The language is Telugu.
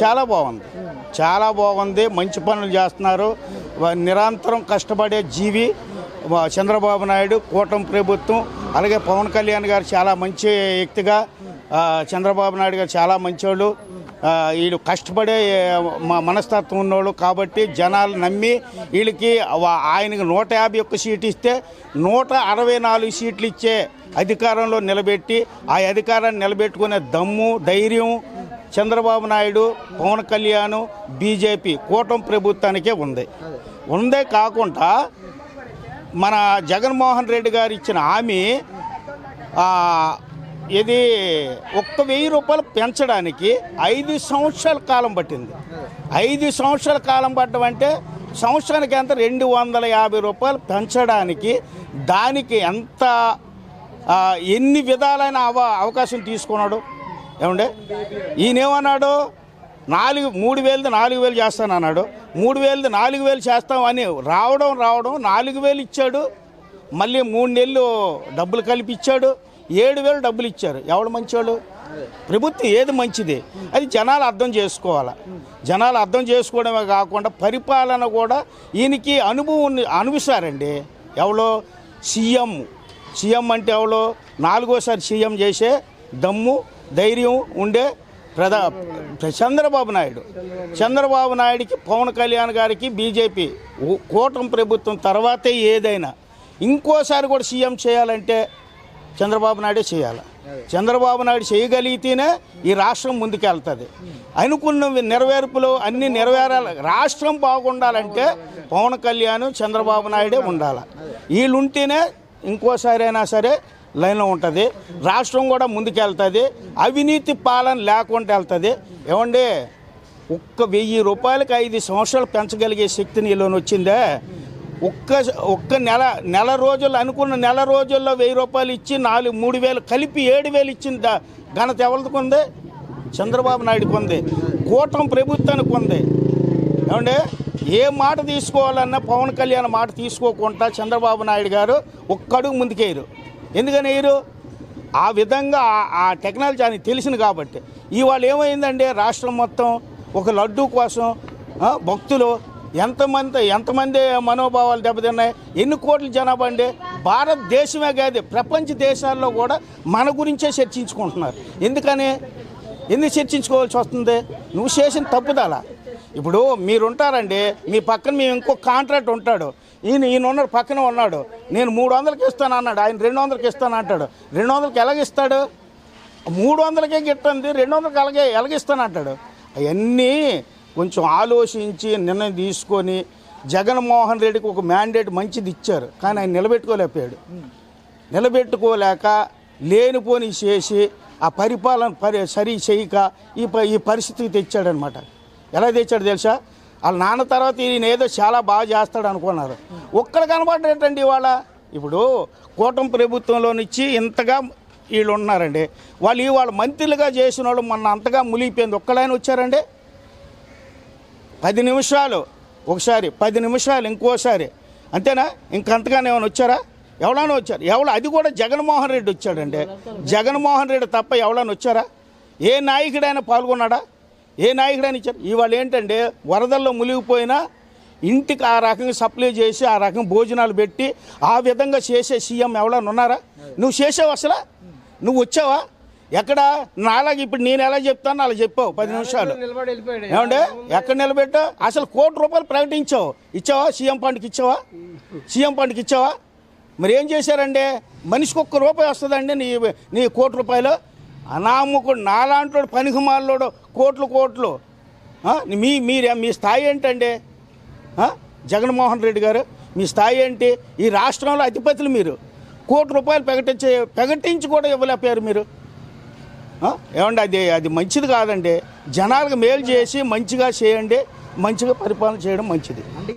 చాలా బాగుంది. చాలా బాగుంది. మంచి పనులు చేస్తున్నారు. నిరంతరం కష్టపడే జీవి చంద్రబాబు నాయుడు కూటమి ప్రభుత్వం అలాగే పవన్ కళ్యాణ్ గారు చాలా మంచి వ్యక్తిగా చంద్రబాబు నాయుడు గారు చాలా మంచోళ్ళు. వీళ్ళు కష్టపడే మనస్తత్వం ఉన్నోళ్ళు కాబట్టి జనాలు నమ్మి వీళ్ళకి ఆయనకి నూట యాభై ఒక్క సీటు ఇస్తే నూట అరవై నాలుగు సీట్లు ఇచ్చే అధికారంలో నిలబెట్టి ఆ అధికారాన్ని నిలబెట్టుకునే దమ్ము ధైర్యం చంద్రబాబు నాయుడు పవన్ కళ్యాణ్ బీజేపీ కూటమి ప్రభుత్వానికే ఉంది. ఉందే కాకుండా మన జగన్మోహన్ రెడ్డి గారు ఇచ్చిన హామీ ఇది ఒక్క వెయ్యి రూపాయలు పెంచడానికి ఐదు సంవత్సరాల కాలం పట్టింది. ఐదు సంవత్సరాల కాలం పట్టడం అంటే సంవత్సరానికి ఎంత? రెండు వందల యాభై రూపాయలు పెంచడానికి దానికి ఎంత ఎన్ని విధాలైన అవ అవకాశం తీసుకున్నాడు? ఏమండే? ఈయనేమన్నాడు? నాలుగు మూడు వేలది నాలుగు వేలు చేస్తాను అన్నాడు మూడు వేలది నాలుగు వేలు చేస్తాం అని రావడం రావడం నాలుగు వేలు ఇచ్చాడు. మళ్ళీ మూడు నెలలు డబ్బులు కలిపి ఇచ్చాడు. ఏడు వేలు డబ్బులు ఇచ్చారు. ఎవడు మంచివాడు ప్రభుత్వం ఏది మంచిది? అది జనాలు అర్థం చేసుకోవాలి. జనాలు అర్థం చేసుకోవడమే కాకుండా పరిపాలన కూడా ఈయనకి అనుభవం అనుభవిస్తారండి ఎవడో సీఎం. సీఎం అంటే ఎవడో నాలుగోసారి సీఎం చేసే దమ్ము ధైర్యం ఉండే ప్రధా చంద్రబాబు నాయుడు. చంద్రబాబు నాయుడికి పవన్ కళ్యాణ్ గారికి బీజేపీ కూటమి ప్రభుత్వం తర్వాతే ఏదైనా. ఇంకోసారి కూడా సీఎం చేయాలంటే చంద్రబాబు నాయుడే చేయాలి. చంద్రబాబు నాయుడు చేయగలిగితేనే ఈ రాష్ట్రం ముందుకెళ్తుంది. అనుకున్న నెరవేర్పులు అన్ని నెరవేరాలి. రాష్ట్రం బాగుండాలంటే పవన్ కళ్యాణ్ చంద్రబాబు నాయుడే ఉండాలి. వీళ్ళుంటేనే ఇంకోసారి అయినా సరే లైన్లో ఉంటుంది. రాష్ట్రం కూడా ముందుకెళ్తుంది. అవినీతి పాలన లేకుండా వెళ్తుంది. ఏమండి? ఒక్క వెయ్యి రూపాయలకి ఐదు సంవత్సరాలు పెంచగలిగే శక్తి నీలోని వచ్చిందే. ఒక్క ఒక్క నెల నెల రోజులు అనుకున్న నెల రోజుల్లో వెయ్యి రూపాయలు ఇచ్చి నాలుగు మూడు వేలు కలిపి ఏడు వేలు ఇచ్చింది ఘనత ఎవరికి ఉంది? చంద్రబాబు నాయుడుకి ఉంది. కూటమి ప్రభుత్వానికి ఉంది. ఏమండి? ఏ మాట తీసుకోవాలన్నా పవన్ కళ్యాణ్ మాట తీసుకోకుండా చంద్రబాబు నాయుడు గారు ఒక్కడుగు ముందుకేయరు. ఎందుకని వేయరు ఆ విధంగా ఆ- టెక్నాలజీ అని తెలిసింది కాబట్టి. ఇవాళ ఏమైందంటే రాష్ట్రం మొత్తం ఒక లడ్డూ కోసం భక్తులు ఎంతమంది ఎంతమంది మనోభావాలు దెబ్బతిన్నాయి? ఎన్ని కోట్ల జనాభా అండి? భారతదేశమే కాదు ప్రపంచ దేశాల్లో కూడా మన గురించే చర్చించుకుంటున్నారు. ఎందుకని? ఎందుకు చర్చించుకోవాల్సి వస్తుంది? నువ్వు చేసిన తప్పుదల. ఇప్పుడు మీరుంటారండి మీ పక్కన మేము ఇంకో కాంట్రాక్ట్ ఉంటాడు. ఈయన ఈయన ఉన్నాడు పక్కన ఉన్నాడు. నేను మూడు వందలకి ఇస్తాను అన్నాడు. ఆయన రెండు వందలకి ఇస్తాను అంటాడు. రెండు వందలకి ఎలాగిస్తాడు మూడు వందలకే గిట్టంది రెండు వందలకి అలాగే ఎలాగిస్తాను అంటాడు. అవన్నీ కొంచెం ఆలోచించి నిర్ణయం తీసుకొని జగన్మోహన్ రెడ్డికి ఒక మ్యాండేట్ మంచిది ఇచ్చారు. కానీ ఆయన నిలబెట్టుకోలేకపోయాడు. నిలబెట్టుకోలేక లేనిపోని చేసి ఆ పరిపాలన పరి సరి చేయక ఈ ప- ఈ పరిస్థితికి తెచ్చాడనమాట ఎలా తెచ్చాడు తెలుసా? వాళ్ళ నాన్న తర్వాత ఈయన ఏదో చాలా బాగా చేస్తాడు అనుకున్నారు. ఒక్కడ కనబడ్డేటండి ఇవాళ? ఇప్పుడు కూటమి ప్రభుత్వంలో నుంచి ఇంతగా వీళ్ళు ఉన్నారండి. వాళ్ళు ఇవాళ మంత్రులుగా చేసిన వాళ్ళు మొన్న అంతగా మునిగిపోయింది. ఒక్కడైనా వచ్చారండి? పది నిమిషాలు. ఒకసారి పది నిమిషాలు ఇంకోసారి. అంతేనా? ఇంకంతగానే ఏమైనా వచ్చారా? ఎవడైనా వచ్చారు. ఎవడ అది కూడా జగన్మోహన్ రెడ్డి వచ్చాడండి. జగన్మోహన్ రెడ్డి తప్ప ఎవడైనా వచ్చారా? ఏ నాయకుడైనా పాల్గొన్నాడా? ఏ నాయకుడైనా ఇచ్చారు ఇవాళ ఏంటంటే వరదల్లో మునిగిపోయినా ఇంటికి ఆ రకంగా సప్లై చేసి ఆ రకంగా భోజనాలు పెట్టి ఆ విధంగా చేసే సీఎం ఎవరైనా ఉన్నారా? నువ్వు చేసావు అసలు? నువ్వు వచ్చావా? ఎక్కడ? నాలాగా ఇప్పుడు నేను ఎలా చెప్తాను అలా చెప్పావు పది నిమిషాలు. ఏమంటే ఎక్కడ నిలబెట్టా అసలు కోటి రూపాయలు ప్రకటించావు. ఇచ్చావా? సీఎం ఫండ్కి ఇచ్చావా? సీఎం ఫండ్కి ఇచ్చావా? మరి ఏం చేశారండి? మనిషికి ఒక్క రూపాయి వస్తుందండి నీ నీ కోటి రూపాయలు. అనామకుడు నాలాంటి పనికిమాలోడు కోట్లు కోట్లు. మీ మీరే మీ స్థాయి ఏంటండి? జగన్మోహన్ రెడ్డి గారు మీ స్థాయి ఏంటి? ఈ రాష్ట్రంలో అధిపతులు మీరు. కోటి రూపాయలు ప్రకటించే ప్రకటించి కూడా ఇవ్వలేకపోయారు మీరు. ఏమండి అది అది మంచిది కాదండి. జనాలకు మేలు చేసి మంచిగా చేయండి. మంచిగా పరిపాలన చేయడం మంచిది.